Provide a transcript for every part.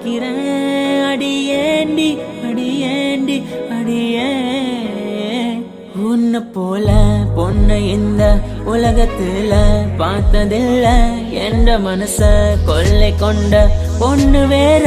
அழைக்கிறேன் அடியேண்டி அடியேண்டி அடியே. உன்னை போல பொண்ணு இந்த உலகத்துல பார்த்ததில்ல. என்ற மனச கொள்ளை கொண்ட பொண்ணு வேற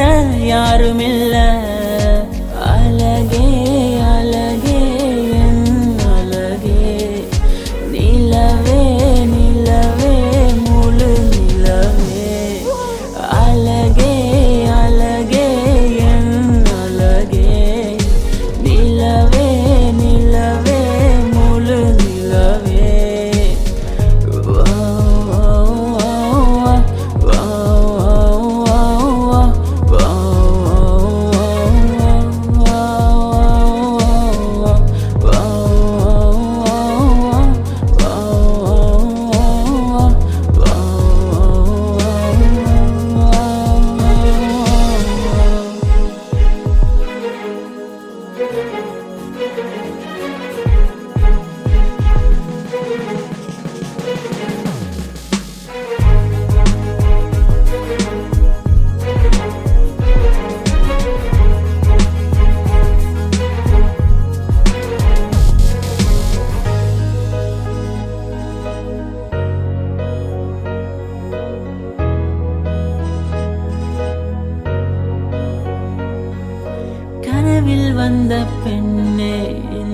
கனவில் வந்த பெண்ணே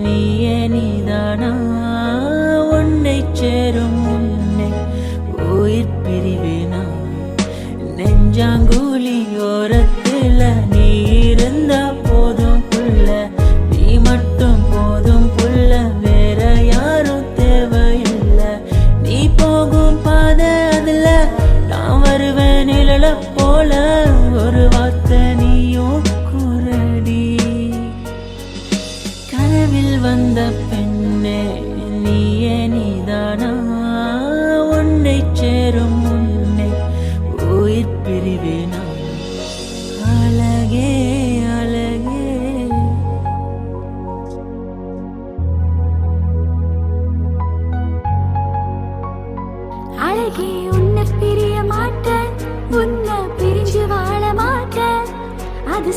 நீயே நீதானா? உன்னை சேரும் முன்னே உயிர் பிரிவினா? நெஞ்சாங்கூலி ஓரத்தில் நீ இருந்த போதும் புள்ள. நீ மட்டும் போதும் புள்ள வேற யாரும் தேவையில்லை. நீ போகும் பாதை அதுல நான் வருவேன் நிழல போல. ஒரு வார்த்தை நீயும் கனவில் வந்த பெண்ணே நீயே நீதானா? உன்னை சேரும் முன்னே உயிர் பிரிவேனா அழகே அழகே. அழகே உன்னை பிரிய மாட்டேன் உன்னை பிரிஞ்சு வாழ மாட்டேன். அது